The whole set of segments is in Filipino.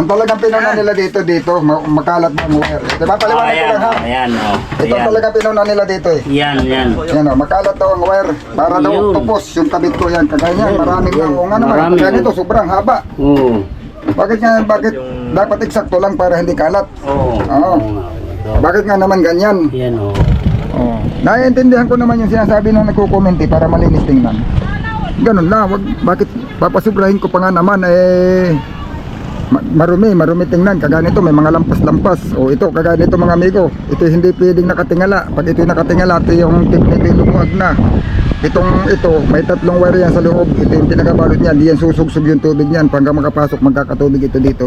Ang talagang pinuna nila dito, dito, ma- makalat ng wire. Diba, paliwanag ko ayan, lang ha? oh, ayan, oh. Ito Ayan. talaga pinuna nila dito eh. Yan, yan. Yan o, makalat daw ang wire. Para daw Yun. tupos yung kabit ko yan. Kagaya yan, maraming daw. O nga naman, Marami. kaya nito, sobrang haba. Oo. Bakit nga, bakit dapat eksakto lang para hindi kalat? Oo. Oo. Bakit nga naman ganyan? Yan, oh. Oh. Naiintindihan ko naman yung sinasabi ng nagko-comment eh, para malinis tingnan. Ganun na, wag, bakit papasubrahin ko pa nga naman eh marumi, marumi tingnan. Kagaya nito may mga lampas-lampas. O ito, kagaya nito mga amigo. Ito hindi pwedeng nakatingala. Pag ito nakatingala, ito yung yung lumuwag na. Itong ito, may tatlong wire yan sa loob. Ito yung pinakabalot niyan. Di yan susugsug yung tubig niyan. Pagka makapasok, magkakatubig ito dito.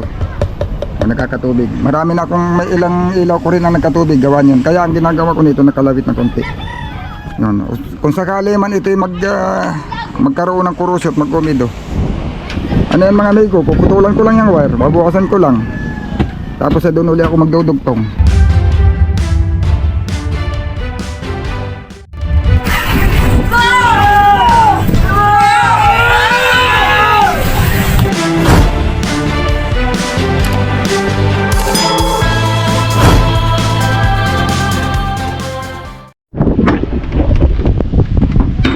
O, nagkakatubig. Marami na akong may ilang ilaw ko rin ang nagkatubig gawa niyan. Kaya ang ginagawa ko nito nakalawit na konti. Yun. Kung sakali man ito mag, ah, magkaroon ng kurusyo at mag-umido. Ano yan mga amigo, puputulan ko lang yung wire, babukasan ko lang. Tapos sa doon uli ako magdudugtong.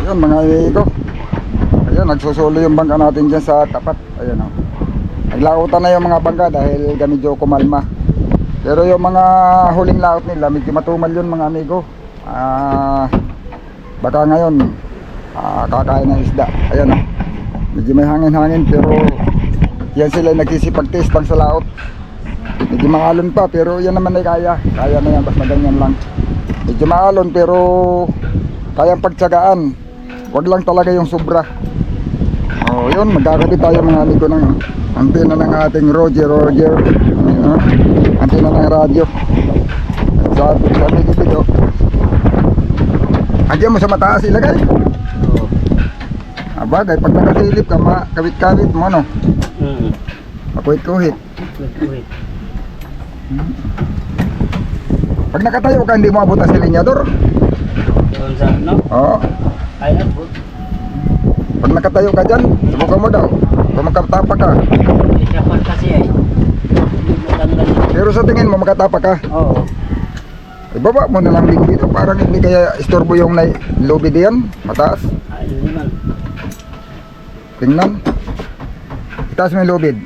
Ayan mga amigo. Ayan, nagsusulo yung bangka natin dyan sa tapat. Ayan o. Naglautan na yung mga bangka dahil medyo kumalma. Pero yung mga huling laot nila, medyo matumal yun mga amigo. Ah, baka ngayon, ah, kakain ng isda. Ayan o. Medyo may hangin-hangin pero yan sila yung nagsisipag-taste pang sa laot. Medyo maalon pa pero yan naman ay kaya. Kaya na yan, basta ganyan lang. Medyo maalon pero kayang pagtsagaan. Wag lang talaga yung sobra. Oh, yun, magkakabit tayo mga amigo ng antena ng ating Roger Roger. Uh, antena ng radyo. Sabi sabi ko dito. Andiyan mo sa mataas ilagay. Abagay, pag nakasilip ka, makabit-kabit mo, ano? Mm. Makuhit-kuhit. Wait, wait. Pag nakatayo ka, hindi mo abot ang silinyador. Doon sa, ano? Oo. Ay, abot. Pag nakatayo ka dyan, subukan mo daw. Kung magkatapa ka. Eh, siya pa kasi yun. Pero sa tingin mo, makatapa ka. Oo. Ibaba mo na lang din dito. Parang hindi kaya istorbo yung na lobby diyan. Mataas. Ay, hindi man. Tingnan. Itaas mo yung lobid.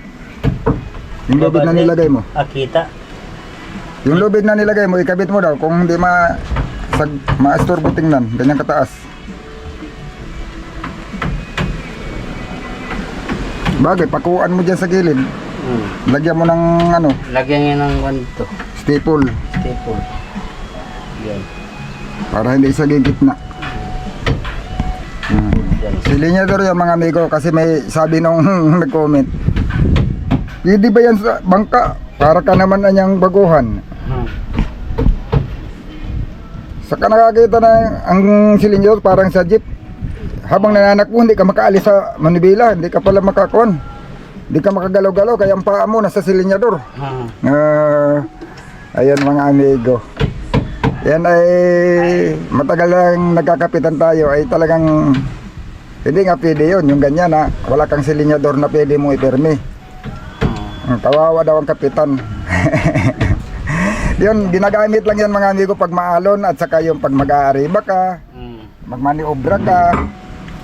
Yung lobid na Babalik. nilagay mo. Ah, kita. Yung lobid na nilagay mo, ikabit mo daw. Kung hindi ma sag, ma-istorbo tingnan. Ganyan kataas. Bagay, pakuan mo dyan sa gilid. Mm. Lagyan mo ng ano, Lagyan niya ng one to. staple. Staple. Yan. Para hindi sa gitna. Hmm. Yan. Silinyador yung mga amigo kasi may sabi nung nag-comment. Pwede ba yan sa bangka? Para ka naman na niyang baguhan. Hmm. Saka nakakita na ang silinyador parang sa jeep. Habang nananakbo, hindi ka makaalis sa manibela. Hindi ka pala makakon. Hindi ka makagalaw-galaw. Kaya ang paa mo nasa silinyador. Hmm. Ah, ayan mga amigo. Yan ay matagal lang nagkakapitan tayo ay talagang hindi nga pwede yun. Yung ganyan na wala kang silinyador na pwede mo ipermi. Ang Kawawa daw ang kapitan. yun, ginagamit lang yan mga amigo pag maalon at saka yung pag mag-aariba ka, Hmm. magmaniobra ka.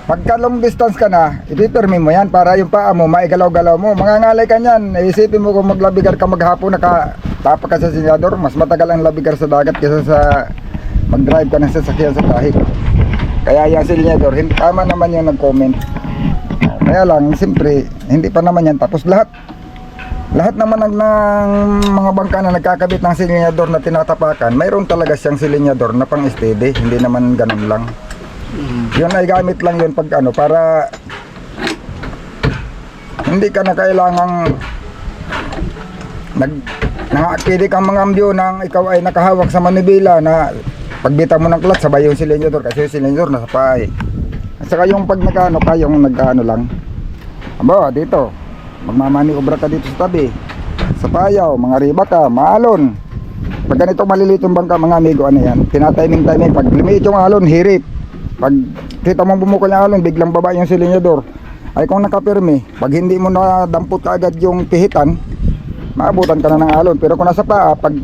Pagka long distance ka na, ipipermi mo yan para yung paa mo, maigalaw-galaw mo. Mga ngalay ka niyan, isipin mo kung maglabigar ka maghapon, nakatapa ka sa sinyador, mas matagal ang labigar sa dagat kaysa sa mag-drive ka ng sasakyan sa kahig. Kaya yung sinyador, tama naman yung nag-comment. Kaya lang, siyempre, hindi pa naman yan tapos lahat. Lahat naman ng, ng mga bangka na nagkakabit ng silinyador na tinatapakan, mayroon talaga siyang silinyador na pang steady, hindi naman ganun lang. Yun ay gamit lang yun pag ano, para hindi ka na kailangang nag nangakili kang mga ambyo nang ikaw ay nakahawak sa manibela na pagbita mo ng clutch sabay yung silinyador kasi yung silinyador nasa paay. At saka yung pag nagano ka yung nagano lang. Aba, dito. Magmamani obra ka dito sa tabi. Sa payaw, mga riba ka, maalon. Pag ganito maliliit yung bangka mga amigo, ano yan? Tinatiming-timing. Pag lumiit yung alon, hirip. Pag kita mo bumukol yung alon, biglang baba yung silinyador. Ay kung nakapirme, pag hindi mo na dampot agad yung pihitan, maabutan ka na ng alon. Pero kung nasa paa, pag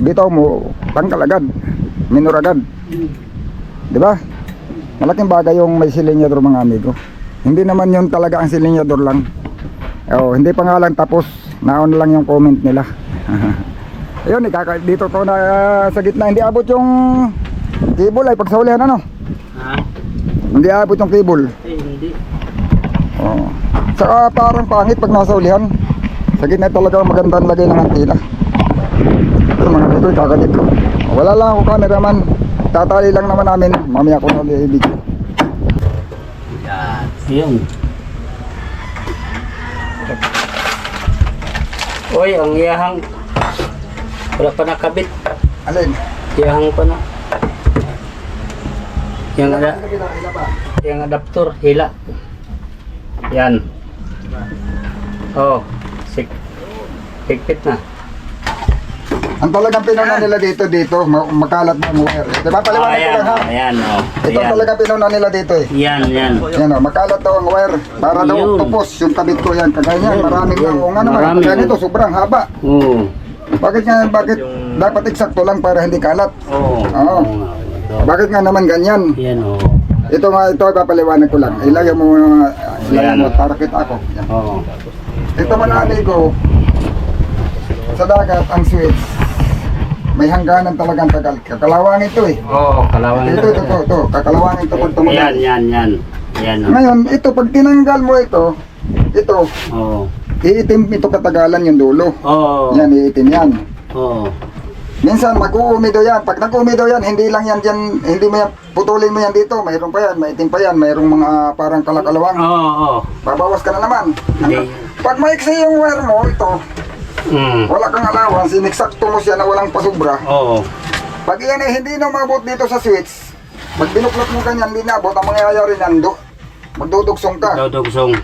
bitaw mo, tanggal agad. Minor agad. Di ba? Malaking bagay yung may silinyador mga amigo. Hindi naman yun talaga ang silinyador lang. Oh, hindi pa nga lang tapos. Naon lang yung comment nila. Ayun, dito to na ah, sa gitna. Hindi abot yung cable ay pagsaulihan ano. Hindi abot yung cable. Eh, hindi. Oh. Saka parang pangit pag nasa ulihan. Sa gitna talaga magandang lagay ng antena. Ito mga dito, kakadit ko. Wala lang ako cameraman. Tatali lang naman namin. Mamaya ko na ulit i-video. Yan. Yun. Uy, ang iyahang wala pa nakabit. Alin? Iyahang pa na. Yung, ada, yung adapter, hila. Yan. Oh, sik. Higpit na. Ang talagang pinuna nila dito, dito, ma- makalat ng wire. Diba paliwanag ko ayan, lang ha? oh, ayan, oh. Ito Ayan. talagang pinuna nila dito eh. Yan, yan. Yan o, makalat daw ang wire. Para daw Yun. tupos yung kabit ko yan. Kagaya yan, maraming lang. O nga naman, Marami. kagaya nito, sobrang haba. Oo. Bakit nga, bakit dapat eksakto lang para hindi kalat? Oo. Oo. Bakit nga naman ganyan? Yan, oh. Ito nga, ito papaliwanag ko lang. Ilagay mo, uh, ilagay mo, para kita ako. Yan. Oo. Ito man ko, sa dagat, ang switch, may hangganan talagang tagal. Kakalawang ito eh. Oo, kalawang. Ito, ito, ito, ito. Kakalawang ito pag tumagal. Yan, yan, yan. Yan, oh. Ngayon, ito, pag tinanggal mo ito, ito, Oo. iitim ito katagalan yung dulo. Oo. Yan, iitim yan. Oo. Minsan mag-uumido yan. Pag nag-uumido yan, hindi lang yan dyan, hindi mo yan, putulin mo yan dito. Mayroon pa yan, maitim pa yan, mayroong mga parang kalakalawang. Oo, oo. Babawas ka na naman. Hindi. Pag maiksi yung wire mo, ito, Mm. wala kang allowance, sineksakto mo siya na walang pasubra. Oo. Pag yan eh, hindi na umabot dito sa switch, pag binuklot mo ganyan, hindi naabot, ang mangyayari nando, magdudugsong ka. Dudugsong.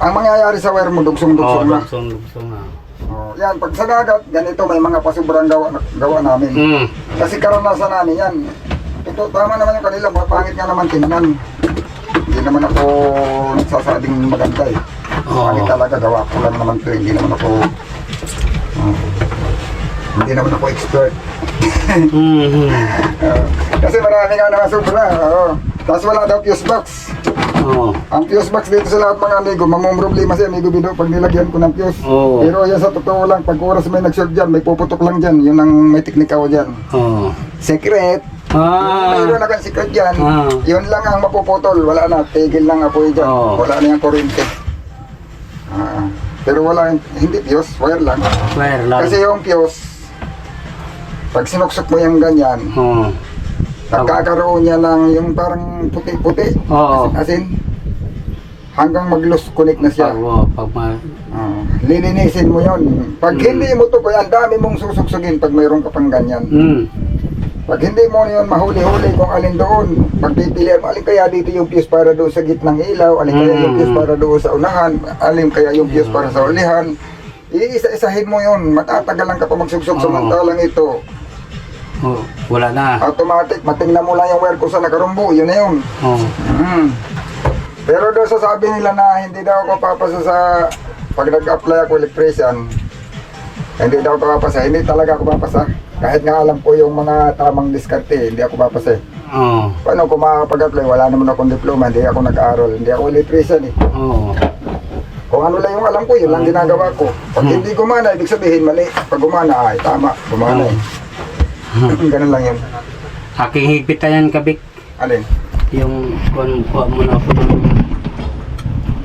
Ang mangyayari sa wire mo, dugsong-dugsong na. dugsong, dugsong na. Oh, yan, pag sa dagat, ganito may mga pasubrang gawa, gawa namin. Mm. Kasi karanasan namin yan. Ito, tama naman yung kanila, pangit nga naman tingnan. Hindi naman ako nagsasabing maganda eh. Oo. Pangit talaga, gawa ko lang naman to, eh. hindi naman ako... oh, hindi naman ako expert. Mhm. Oh, kasi marami nga naman sobra. Oh. Tapos wala daw fuse box. Oo. Ang fuse box dito sa lahat mga amigo, mamong problema si amigo Bido pag nilagyan ko ng fuse. Oo. Pero yan sa totoo lang, pag oras may nag-short dyan, may puputok lang dyan. Yun ang may teknika ko dyan. Oo. Secret, Ah. mayroon na kang secret dyan. Ah. Yun lang ang mapuputol. Wala na, tigil lang apoy dyan. Oo. Wala na yung kuryente. Ah, pero wala, hindi fuse, wire lang. Wire lang. Kasi yung fuse, pag sinuksok mo yung ganyan, Oo. Nagkakaroon niya ng yung parang puti-puti. Oo. As in, hanggang mag-loose connect na siya. Oo. Pag ma... Ah, lilinisin mo yon. Pag Mm. hindi mo to, ang dami mong susuksugin pag mayroon ka pang ganyan. Mm. Pag hindi mo yun mahuli-huli kung alin doon, pagpipilian mo, alin kaya dito yung fuse para doon sa gitnang ilaw, alin kaya yung fuse Mm. para doon sa unahan, alin kaya yung fuse para sa ulihan. Iisa-isahin mo yun, matatagalan ka pa magsugsug Oo. samantalang ito. Oo. Wala na. Automatic, matingnan mo lang yung wire kung saan nakarumbo, yun na yun. Oo. Mm. Pero doon sa sabi nila na hindi daw ako papasa sa pag nag-apply ako electrician, hindi daw ako papasa, hindi talaga ako papasa. Kahit nga alam ko yung mga tamang diskarte, hindi ako papasa. eh. Oo. Paano kung makakapag-apply, wala naman akong diploma, hindi ako nag-aaral, hindi ako electrician eh. Oo. Kung ano lang yung alam ko, yun lang ginagawa ko. Pag hindi gumana, ibig sabihin mali. Pag gumana, ay tama, gumana eh. Ganun lang yun. Aking higpitan yan, kabik. Alin? Yung kung kuha mo na ako ng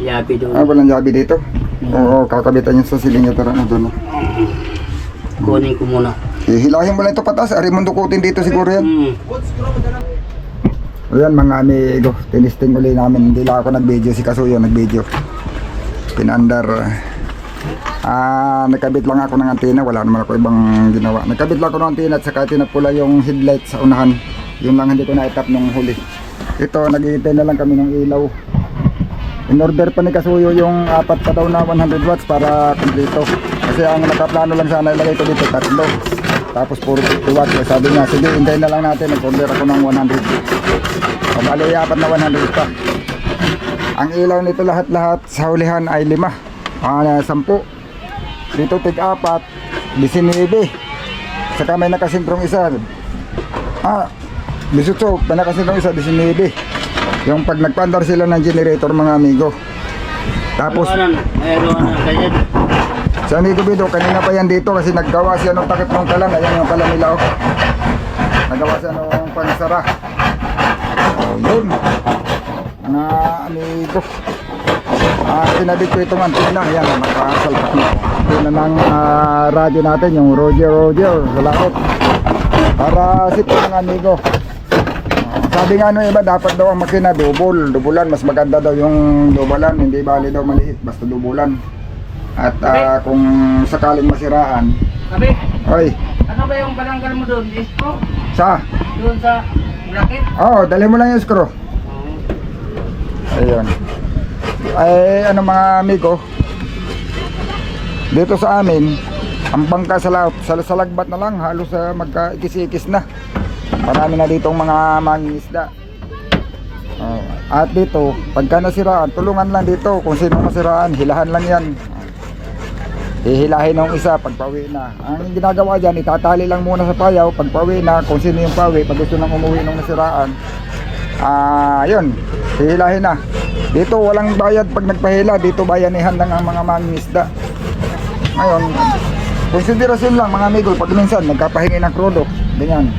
yabi doon. Ah, walang yabi dito? Oo, kakabitan yun sa siling yung tarang doon. Kunin ko muna. Hihilahin mo lang ito patas, ari mo dukutin dito siguro yan. Mm. Ayan mga amigo, tinisting uli namin. Hindi lang ako nag-video, si Kasuyo nag-video. Pinandar. Ah, nagkabit lang ako ng antena, wala naman ako ibang ginawa. Nagkabit lang ako ng antena at saka tinapula yung headlight sa unahan. Yun lang hindi ko na-tap nung huli. Ito, naghihintay na lang kami ng ilaw. In order pa ni Kasuyo yung apat pa daw na 100 watts para kumpleto. Kasi ang nakaplano lang sana ilagay ko dito tatlo. Tapos puro 50 watts. Sabi niya, sige, hintayin na lang natin. Nag-order ako ng 100. O, bali, apat na 100 pa. Ang ilaw nito lahat-lahat sa hulihan ay lima. Ah, sampu. Dito tig apat, 19. Saka may nakasentrong isa. Ah, 18, may nakasentrong isa, 19. Yung pag nagpandar sila ng generator mga amigo. Tapos, Ano, na ganyan. sa amigo Bido, kanina pa yan dito kasi naggawa siya ng takip ng kalan. Ayan yung kalan nila oh. Nagawa siya ng pansara. Oh, yun. Mga amigo. Ah, sinabit ko itong antina. Ayan, nakasalpak na. Ito na ng ah, radyo natin, yung Roger Roger. Sa laot. Para sip mga amigo. Sabi nga nung iba, dapat daw ang makina double. Dubulan, mas maganda daw yung dubulan. Hindi bali daw maliit, basta dubulan. At ah, kung sakaling masiraan, Sabi, oy, ano ba yung balanggal mo doon? Disco? sa, Doon sa bracket? oh, dali mo lang yung screw. Ayun. Ay, ano mga amigo, dito sa amin, ang bangka sa, la- sa, sa lagbat na lang, halos uh, magkaikis-ikis na. Marami na ditong mga mangingisda. Oh, at dito, pagka nasiraan, tulungan lang dito. Kung sino nasiraan, hilahan lang yan. Hihilahin ng isa pagpawi na. Ang ginagawa dyan, itatali lang muna sa payaw. Pagpawi na, kung sino yung pawi, pag gusto nang umuwi ng nasiraan, ah, yun, hihilahin na. Dito walang bayad pag nagpahila, dito bayanihan lang ang mga mangingisda. Ngayon, konsiderasyon lang mga amigo, pag minsan nagkapahingi ng krudo, ganyan.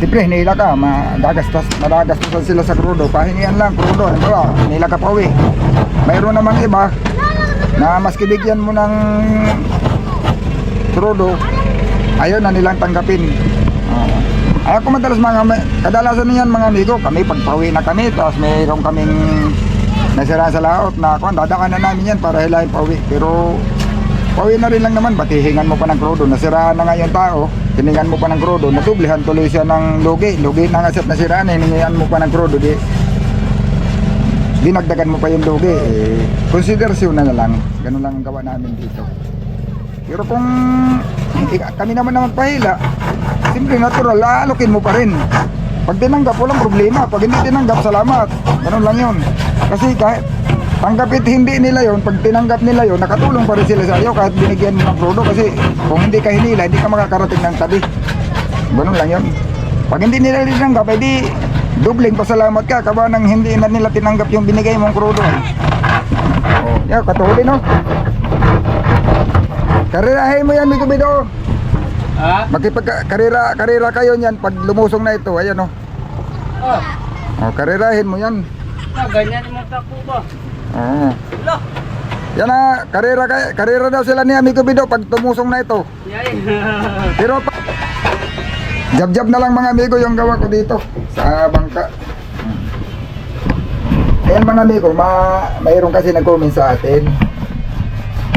Siyempre, hinila ka, magagastos, madagastosan sila sa krudo. Pahingian lang, krudo, halimbawa, hinila ka pa uwi. Mayroon namang iba na maski bigyan mo ng krudo, ayaw na nilang tanggapin. Oo. Ako madalas mga, kadalasan niyan mga amigo, kami pagpawi na kami, tapos mayroon kaming nasira sa laot na kung dadakan na namin yan para hilahin pauwi. Pero pauwi na rin lang naman, batihingan mo pa ng krudo, nasiraan na nga yung tao, hiningan mo pa ng krudo, natublihan tuloy siya ng lugi, lugi na nga siya nasiraan, hiningan mo pa ng krudo, di dinagdagan mo pa yung lugi, eh, konsiderasyon na, na lang, ganun lang ang gawa namin dito. Pero kung eh, kami naman naman pahila, simple natural, aalokin mo pa rin. Pag tinanggap, walang problema. Pag hindi tinanggap, salamat. Ganun lang yun. Kasi kahit tanggapit hindi nila yon pag tinanggap nila yon nakatulong pa rin sila sa iyo kahit binigyan mo ng prodo kasi kung hindi ka hinila, hindi ka makakarating ng tabi. Ganun lang yun. Pag hindi nila tinanggap, edi dubling pasalamat ka kaba nang hindi na nila tinanggap yung binigay mong krudo. Oh, yeah, katulad no. Karirahin mo yan, Miko Bido. Ha? Makipag karira karira kayo niyan pag lumusong na ito, ayan oh. Oh, Oh, karirahin mo yan. Ah, ganyan yung takbo ba? Oo. Lo, Yan na, karira kay karira daw sila ni Amigo Bido pag tumusong na ito. yay. Pero pa Jab-jab na lang mga amigo yung gawa ko dito sa bangka. Ayan mga amigo, ma mayroon kasi nag-comment sa atin.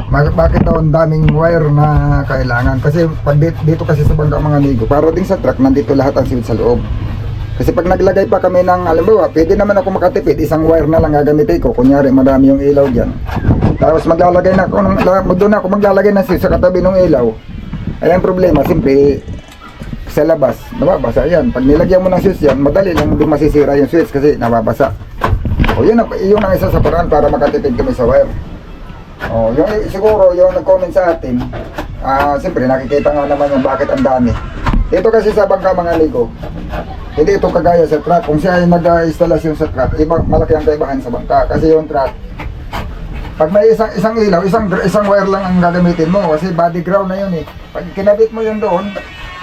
Ma- bakit daw ang daming wire na kailangan? Kasi pag dito, dito kasi sa bangka mga amigo, para din sa truck, nandito lahat ang switch sa loob. Kasi pag naglagay pa kami ng, alam ba, pwede naman ako makatipid, isang wire na lang gagamitin ko. Kunyari, madami yung ilaw dyan. Tapos maglalagay na ako, ng, doon na ako maglalagay switch sa katabi ng ilaw. Ayan problema, simple, sa labas, nababasa yan. Pag nilagyan mo ng switch yan, madali lang din masisira yung switch kasi nababasa. O yun, yun ang isa sa paraan para makatipid kami sa wire. O, yung siguro yung nag-comment sa atin, ah, siyempre nakikita nga naman yung bakit ang dami. Dito kasi sa bangka mga ligo, hindi ito kagaya sa truck. Kung siya ay nag-instalasyon sa truck, iba, malaki ang kaibahan sa bangka. Kasi yung truck, pag may isang isang ilaw, isang isang wire lang ang gagamitin mo kasi body ground na yun eh. Pag kinabit mo yun doon,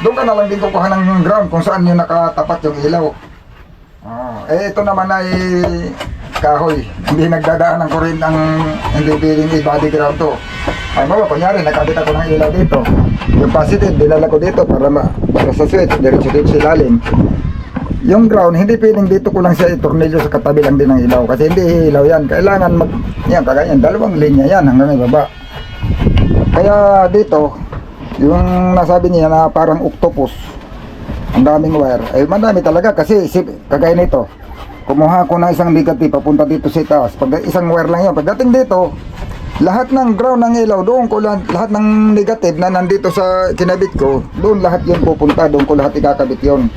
doon ka na lang din kukuha ng ground kung saan yung nakatapat yung ilaw. Oh, eh ito naman ay kahoy. Hindi nagdadaan ng kuryente ang hindi piling i-body ground to. Ay mo, kunyari nakabit ako ng ilaw dito. Yung positive, dinala ko dito para, ma, para sa switch, diretso dito sa ilalim. Yung ground, hindi pwedeng dito ko lang siya itornilyo sa katabi lang din ng ilaw. Kasi hindi ilaw yan. Kailangan mag, yan, kagaya yan, dalawang linya yan hanggang ibaba. Kaya dito, yung nasabi niya na parang octopus, ang daming wire. Ay, madami talaga kasi isip, kagaya nito. Kumuha ko ng isang negative papunta dito sa taas. Pag isang wire lang yun. Pagdating dito, lahat ng ground ng ilaw, doon ko lahat, lahat ng negative na nandito sa kinabit ko, doon lahat yun pupunta, doon ko lahat ikakabit yun.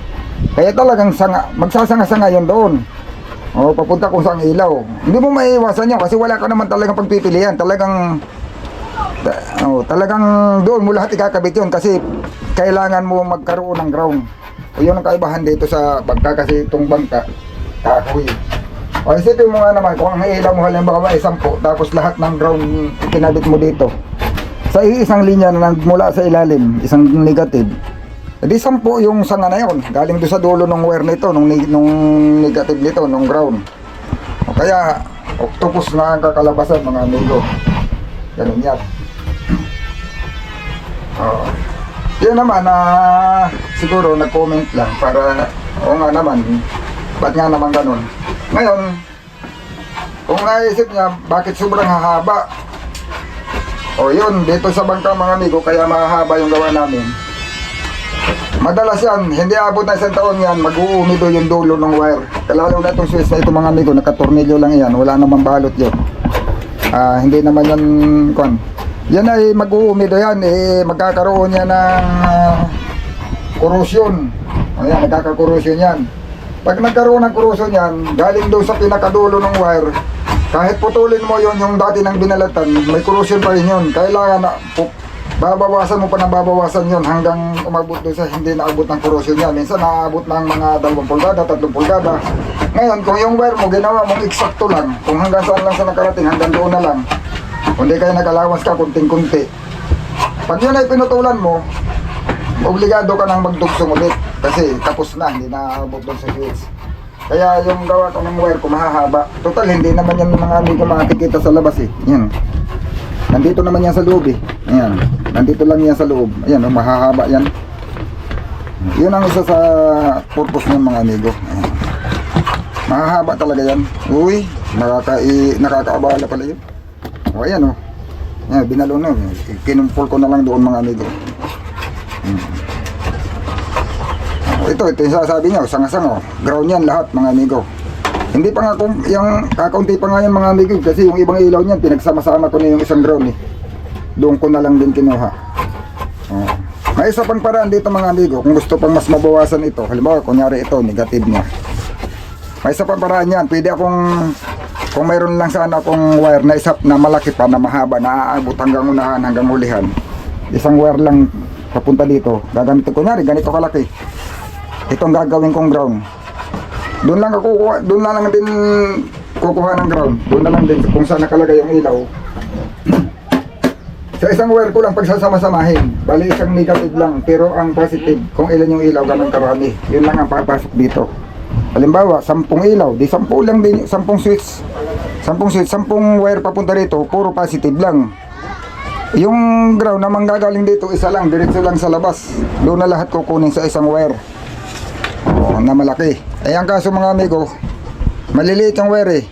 Kaya talagang sanga, magsasanga-sanga yun doon. O, papunta kung saan ilaw. Hindi mo maiiwasan yun kasi wala ka naman talagang pagpipilian. Talagang Ta- oh, talagang doon mo lahat ikakabit yun kasi kailangan mo magkaroon ng ground. O yun ang kaibahan dito sa bangka kasi itong bangka, kahoy. O isipin mo nga naman kung ang ilaw mo halimbawa ay 10 tapos lahat ng ground ikinabit mo dito. Sa isang linya na mula sa ilalim, isang negative. Edi 10 yung sanga na yun. Galing doon sa dulo ng wire nito, nung, nung negative nito, nung ground. O kaya, octopus na ang kakalabasan mga amigo. Ganun yan. Oo. Yun naman, na siguro nag-comment lang para, oo nga naman, ba't nga naman ganun. Ngayon, kung naisip niya, bakit sobrang hahaba? O yun, dito sa bangka mga amigo, kaya mahahaba yung gawa namin. Madalas yan, hindi abot na isang taon yan, mag-uumido yung dulo ng wire. Lalo na itong switch na ito mga amigo, nakatornilyo lang yan, wala namang balot yun. Ah, hindi naman yan, kon. Yan ay mag-uumido yan, eh, magkakaroon yan ng ah, corrosion. Ayan, nagkaka-corrosion yan. Pag nagkaroon ng corrosion yan, galing doon sa pinakadulo ng wire, kahit putulin mo yon yung dati ng binalatan, may corrosion pa rin yun. Kailangan na, babawasan mo pa ng babawasan yon hanggang umabot doon sa hindi naabot ng corrosion yan. Minsan naabot ng mga 2 pulgada, 3 pulgada. Ngayon, kung yung wire mo ginawa mong eksakto lang, kung hanggang saan lang sa nakarating, hanggang doon na lang. Kung di kaya nagalawas ka, kunting-kunti. Pag yun ay pinutulan mo, obligado ka nang magdugsong ulit. Kasi tapos na, hindi na doon sa switch. Kaya yung gawa ko ng wire ko mahahaba. Total, hindi naman yan mga amigo makikita sa labas eh. Yan. Nandito naman yan sa loob eh. Ayan. Nandito lang yan sa loob. Ayan, oh, mahahaba yan. Yun ang isa sa purpose ng mga amigo. Ayan. Mahahaba talaga yan. Uy, nakaka nakakaabala pala yun. O ayan oh. Ayan, binalo na. Kinumpol ko na lang doon mga amigo. Oh, ito, ito yung sasabi niya, sanga-sanga. Ground yan lahat mga amigo. Hindi pa nga kung yung kakaunti pa nga yan mga amigo kasi yung ibang ilaw niyan pinagsama-sama ko na yung isang ground eh. Doon ko na lang din kinuha. Oh. May isa pang paraan dito mga amigo kung gusto pang mas mabawasan ito. Halimbawa, kunyari ito, negative niya. May isa pang paraan yan. Pwede akong kung mayroon lang sana akong wire na isa na malaki pa na mahaba na aabot hanggang unahan hanggang hulihan. Isang wire lang papunta dito. Gagamitin ko kunyari ganito kalaki. Itong gagawin kong ground. Doon lang ako kukuha, doon lang din kukuha ng ground. Doon na lang din kung saan nakalagay yung ilaw. Sa isang wire ko lang pagsasama-samahin. Bali isang negative lang, pero ang positive, kung ilan yung ilaw, ganun karami. Yun lang ang papasok dito. Halimbawa, 10 ilaw, di 10 lang din, 10 switch. 10 switch, 10 wire papunta rito, puro positive lang. Yung ground na manggagaling dito, isa lang, diretso lang sa labas. Doon na lahat kukunin sa isang wire. Oh, na malaki. Eh ang kaso mga amigo, maliliit yung wire eh.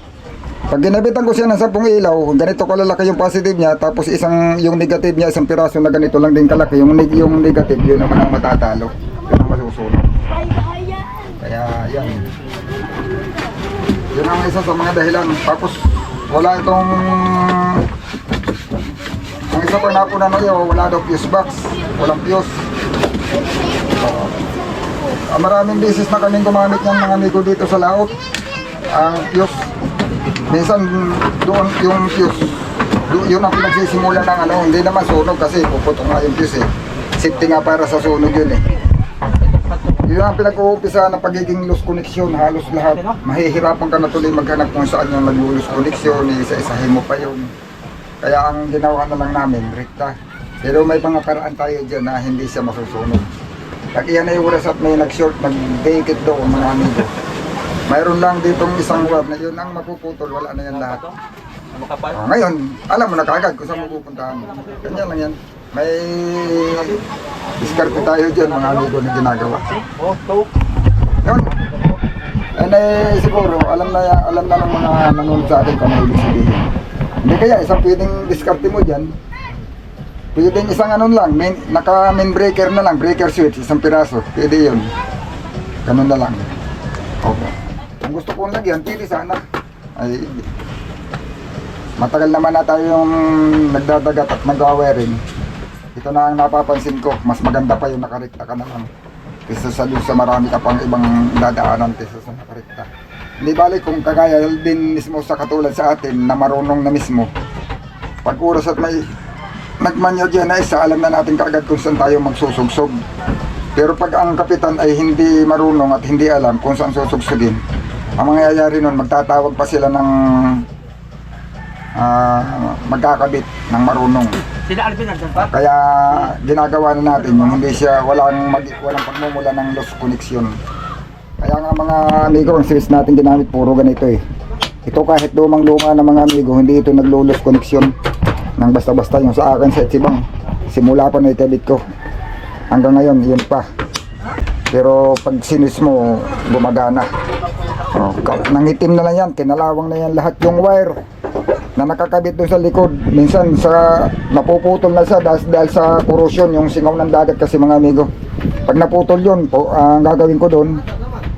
Pag ginabitan ko siya ng 10 ilaw, ganito kalalaki yung positive niya, tapos isang yung negative niya, isang piraso na ganito lang din kalaki. Yung, neg- yung negative, yun naman ang matatalo. Yun ang masusunod. Kaya yan. Yun ang isa sa mga dahilan. Tapos wala itong... Ang isa pa na ako na ngayon, wala daw fuse box. Walang fuse. Oo. Ah, maraming beses na kaming gumamit ng mga amigo dito sa laot. Ang fuse. Minsan doon yung fuse. do- Yun ang pinagsisimula ng ano, hindi naman sunog kasi puputok nga yung fuse eh. Safety nga para sa sunog yun eh. Yun ang pinag-uumpisa ng pagiging loose connection, halos lahat. Mahihirapan ka na tuloy maghanap kung saan yung nag-loose connection, isa-isahin mo pa yun. Kaya ang ginawa na lang namin, rekta. Pero may mga paraan tayo dyan na hindi siya masusunog. Pag iyan ay oras at may nag-short, nag-take it doon mga amigo. Mayroon lang ditong isang wire na yun ang mapuputol, wala na yan lahat. Oh, ngayon, alam mo na kagad kung saan mapupuntahan mo. Ganyan lang yan. May diskarte tayo dyan mga amigo na ginagawa. Yun. And eh, siguro, alam na, alam na ng mga nanonood sa atin kung ano ibig sabihin. Hindi kaya, isang pwedeng diskarte mo dyan. Pwedeng isang ano lang, main, naka main breaker na lang, breaker switch, isang piraso. Pwede yun. Ganun na lang. Okay. Kung gusto kong lagyan, pili sana. Ay, matagal naman na tayong nagdadagat at nag-wiring. Ito na ang napapansin ko, mas maganda pa yung nakarekta ka na lang. Kesa sa doon sa marami ka pang ibang dadaanan kesa sa nakarekta. Hindi balik kung kagaya din mismo sa katulad sa atin na marunong na mismo. Pag oras at may nagmanyag yan ay sa alam na natin kaagad kung saan tayo magsusugsog. Pero pag ang kapitan ay hindi marunong at hindi alam kung saan susugsugin, ang mangyayari nun, magtatawag pa sila ng ah, magkakabit ng marunong. Sila Alvin pa? Kaya ginagawa na natin yung hindi siya walang mag, walang pagmumula ng lost connection. Kaya nga mga amigo, ang series natin ginamit puro ganito eh. Ito kahit lumang luma ng mga amigo, hindi ito naglo-lost connection nang basta-basta yung sa akin sa Etsibang. Simula pa na itabit ko. Hanggang ngayon, yun pa. Pero pag sinis mo, gumagana. Oh, nangitim na lang yan, kinalawang na yan lahat yung wire na nakakabit doon sa likod. Minsan sa napuputol na siya dahil, dahil sa corrosion yung singaw ng dagat kasi mga amigo. Pag naputol yun, po, ang gagawin ko doon,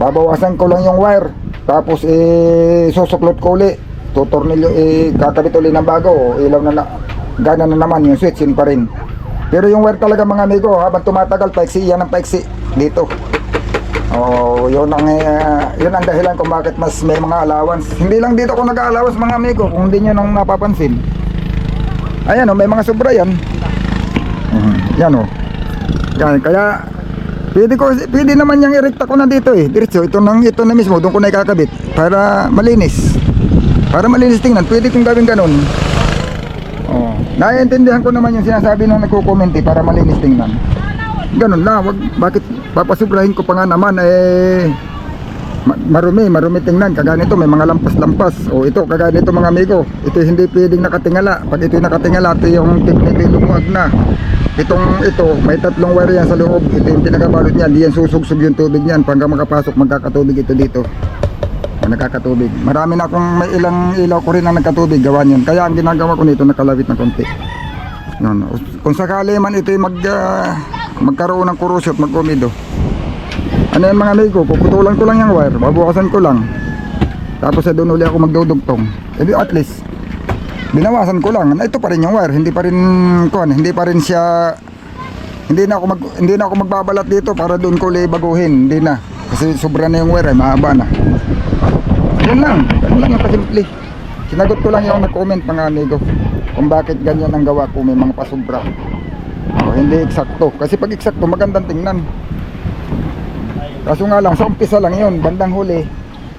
babawasan ko lang yung wire. Tapos eh, susuklot ko uli. Tutornilyo, eh, kakabit uli ng bago. Ilaw na na, gana na naman yung switch, yun pa rin. Pero yung wire talaga mga amigo, habang tumatagal, paiksi yan ang paiksi dito. Oh, yun ang eh, yun ang dahilan kung bakit mas may mga allowance. Hindi lang dito ako nag-allowance mga amigo, kung hindi niyo nang napapansin. Ayan oh, may mga sobra yan. Mhm, Yan oh. Yan, kaya pwede ko pwede naman yang irekta ko na dito eh. Diretso ito nang ito na mismo doon ko na ikakabit para malinis. Para malinis tingnan, pwede kong gawin ganun. Oh, naiintindihan ko naman yung sinasabi ng nagko-comment eh, para malinis tingnan. Ganun na, wag bakit papasubrahin ko pa nga naman eh marumi, marumi tingnan. Kaganito may mga lampas-lampas. O ito, kaganito mga amigo. Ito hindi pwedeng nakatingala. Pag ito nakatingala, ito yung technique lumuwag na. Itong ito, may tatlong wire yan sa loob. Ito yung pinakabalot niyan. Di yan susugsog yung tubig niyan. Pagka makapasok, magkakatubig ito dito. Nagkakatubig. Marami na akong may ilang ilaw ko rin ang nagkatubig. Gawan yun. Kaya ang ginagawa ko nito, nakalawit ng konti. No. Kung sakali man ito mag, ah, magkaroon ng kurusyo at mag-umido. Ano yan mga amigo, puputulan ko lang yung wire, babukasan ko lang. Tapos eh, doon uli ako magdudugtong. E di at least, binawasan ko lang. Ito pa rin yung wire, hindi pa rin, kuan, hindi pa rin siya, hindi na ako mag, hindi na ako magbabalat dito para doon ko uli baguhin, hindi na. Kasi sobra na yung wire, ay mahaba na. Yan lang, yan lang ang kasimple. Sinagot ko lang yung nag-comment mga amigo kung bakit ganyan ang gawa ko may mga pasubra. O, hindi eksakto. Kasi pag eksakto, magandang tingnan. Kaso nga lang, sa umpisa lang yun, bandang huli,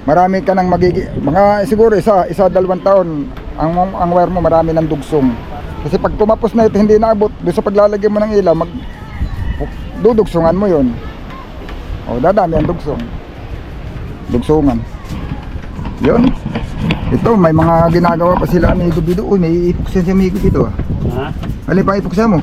marami ka nang magigi... Mga siguro isa, isa dalawang taon, ang, ang wire mo marami ng dugsong. Kasi pag tumapos na ito, hindi naabot, doon sa paglalagay mo ng ilaw, mag, dudugsungan mo yun. O, dadami ang dugsong. Dugsungan. Yun. Ito, may mga ginagawa pa sila amigo. Uy, may ipok siya si amigo dito ah. Ha? Alin pa ipok siya mo?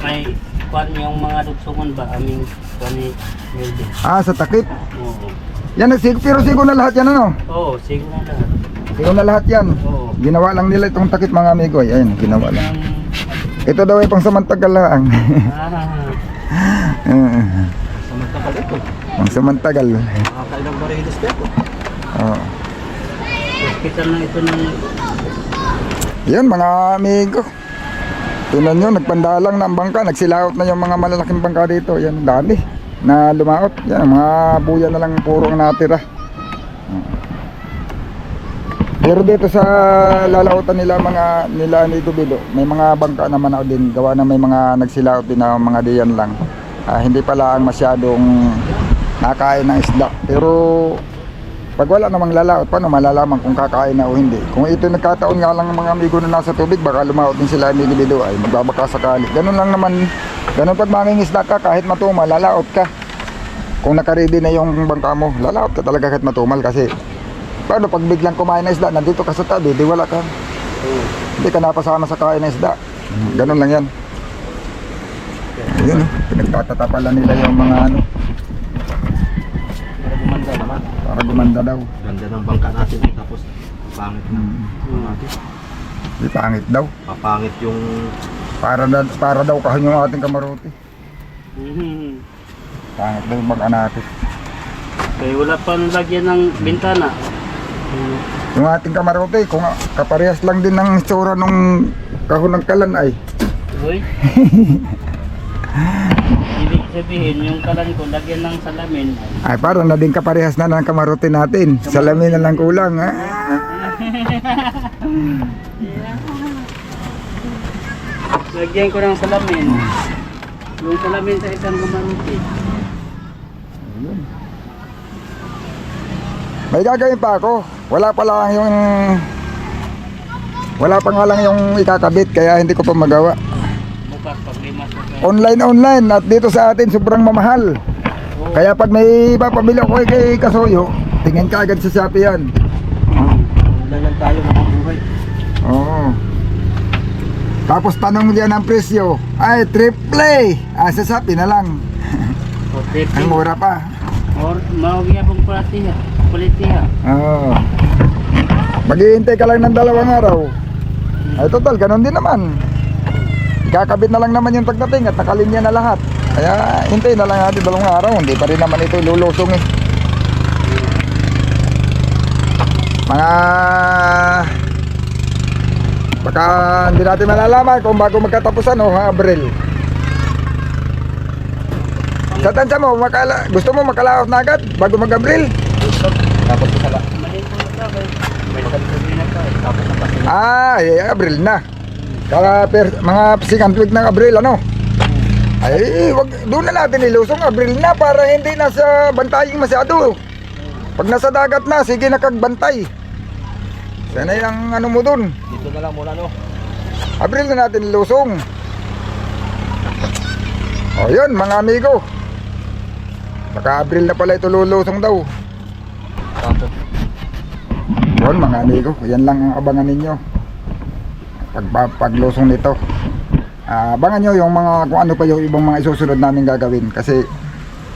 May kwan yung mga dugsungon ba? Aming kwan ni Melvin. Ah, sa takip. Oo. Yan, sig pero sigo na lahat yan ano? Oo, siguro na lahat. Sigo na lahat yan. Oo. Ginawa lang nila itong takip mga amigo. Ay, ayun, ginawa lang. Ang... Ito daw ay pang samantagal lang. Ah, Samantakal ito. pang samantagal. Nakakailang barilis ka ito. Oo. hospital na ito ng... Yan mga amigo. Tingnan nyo, nagpandalang na ang bangka. Nagsilaot na yung mga malalaking bangka dito. Yan, dami na lumaot. Yan, mga buya na lang puro ang natira. Pero dito sa lalautan nila mga nila ni Gubido, may mga bangka naman ako din. Gawa na may mga nagsilaot din na mga diyan lang. Ah, hindi pala ang masyadong nakain ng isda. Pero pag wala namang lalaot, paano malalaman kung kakain na o hindi? Kung ito nagkataon nga lang ng mga amigo na nasa tubig, baka lumaot din sila ni Gubido ay magbabaka sakali. Ganun lang naman, ganun pag mangingisda ka, kahit matumal, lalaot ka. Kung nakaready na yung bangka mo, lalaot ka talaga kahit matumal kasi paano pag biglang kumain na isda, nandito ka sa tabi, di wala ka. Hindi ka napasama sa kain na isda. Ganun lang yan. Yun, pinagtatatapalan nila yung mga ano, Pero gumanda naman. Para gumanda daw. Ganda ng bangka natin eh. Tapos pangit na. Hmm. natin. Di pangit daw. Papangit yung Para, da, para daw kahon yung ating kamarote. Mhm. Pangit daw yung mag-anatis. Kaya wala pa lagyan ng bintana. Yung ating kamarote, kung kaparehas lang din ng itsura nung kahon ng kalan ay. Uy. Sabihin, yung kalan ko, lagyan ng salamin. Ay parang na din kaparehas na ng kamarote natin. Salamin na lang kulang. Ha? Lagyan ko ng salamin. Yung salamin sa isang gumanuti. May gagawin pa ako. Wala pa lang yung... Wala pa nga lang yung ikakabit kaya hindi ko pa magawa. Bukas pag limas ko kayo. Online online at dito sa atin sobrang mamahal. Kaya pag may ipapabili ako kay Kasoyo, tingin ka agad sa Shopee yan. Wala lang tayo makabuhay. Oo. Tapos tanong diyan ang presyo. Ay, triple! Ah, sa Shopee na lang. O, tipping. Ang mura pa. Or, mawag pong kulatiha. Kulitiha. Oo. Maghihintay ka lang ng dalawang araw. Ay, total, ganun din naman. Kakabit na lang naman yung pagdating at nakalinya na lahat. Kaya hintay na lang natin dalawang araw. Hindi pa rin naman ito lulusong eh. Mga... Baka hindi natin malalaman kung bago magkatapusan o ha, Abril. Sa tansya mo, makala, gusto mo makalaot na agad bago mag-Abril? Ito. Tapos napasin. Ah, eh, Abril na. Kaya per, mga second week ng Abril, ano? Ay, wag, doon na natin ilusong Abril na para hindi na sa bantaying masyado. Pag nasa dagat na, sige na kagbantay. Sana yung ano mo doon. Dito na lang muna no. Abril na natin ilusong. O yun, mga amigo. Baka Abril na pala ito lulusong daw. Yun mga amigo, yan lang ang abangan ninyo pag, paglusong nito Ah, abangan nyo yung mga kung ano pa yung ibang mga isusunod namin gagawin kasi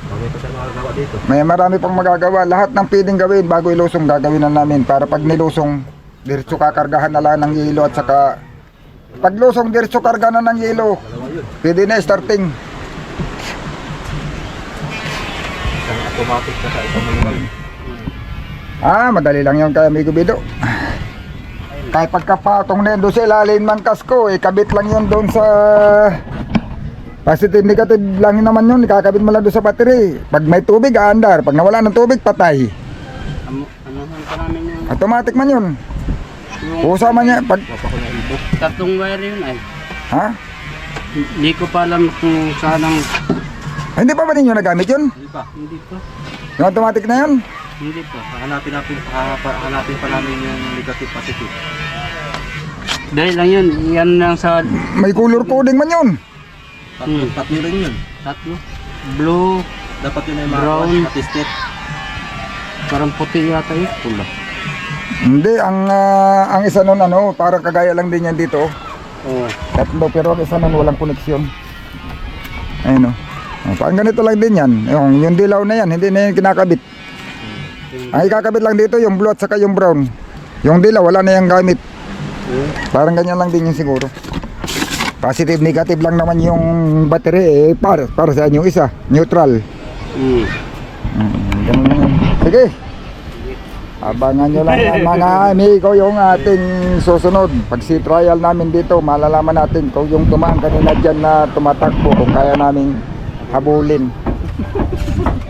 Kami pa magagawa dito. may marami pang magagawa lahat ng pwedeng gawin bago ilusong gagawin na namin para pag nilusong diretso kakargahan na lang ng yelo at saka pag lusong diretso karga na ng yelo yun. pwede na starting automatic na sa isang manual. ah madali lang yung kaya amigo bido kahit pagkapatong na yun doon sa ilalim ng kasko, eh, kabit lang yun doon sa positive negative lang yun naman yun, ikakabit mo lang doon sa battery. Pag may tubig, aandar. Pag nawala ng tubig, patay. Ano, ano yung... Automatic man yun. yung Usa man niya, pag, tatlong wire yun ay. ha? Hindi ko pa alam kung saan ang... Hindi pa ba ninyo nagamit yun? Hindi pa. Hindi pa. Yung automatic na yun? Hindi pa. Hanapin natin, hanapin pa namin yung negative positive. Dahil lang yun. Yan lang sa May color coding man yun. Tat Hmm. Tatlo rin yun. tatlo. Blue, Dapat yun ay Brown. matistit. parang puti yata yun. Pula. Hindi, ang ah, ang isa nun ano, parang kagaya lang din yan dito. Oo. Tatlo, pero ang isa nun walang koneksyon. Ayun o. Oh, parang ganito lang din yan. Yung, yung dilaw na yan, hindi na yan kinakabit. Ang ikakabit lang dito yung blue at saka yung brown. Yung dilaw, wala na yung gamit. Parang ganyan lang din yung siguro. Positive, negative lang naman yung battery eh, para, para sa yung isa, neutral. Mm. Mm, ganun. Sige. Abangan nyo lang mga amigo yung ating susunod. Pag si trial namin dito, malalaman natin kung yung tumaan kanina dyan na tumatakbo, kung kaya namin habulin.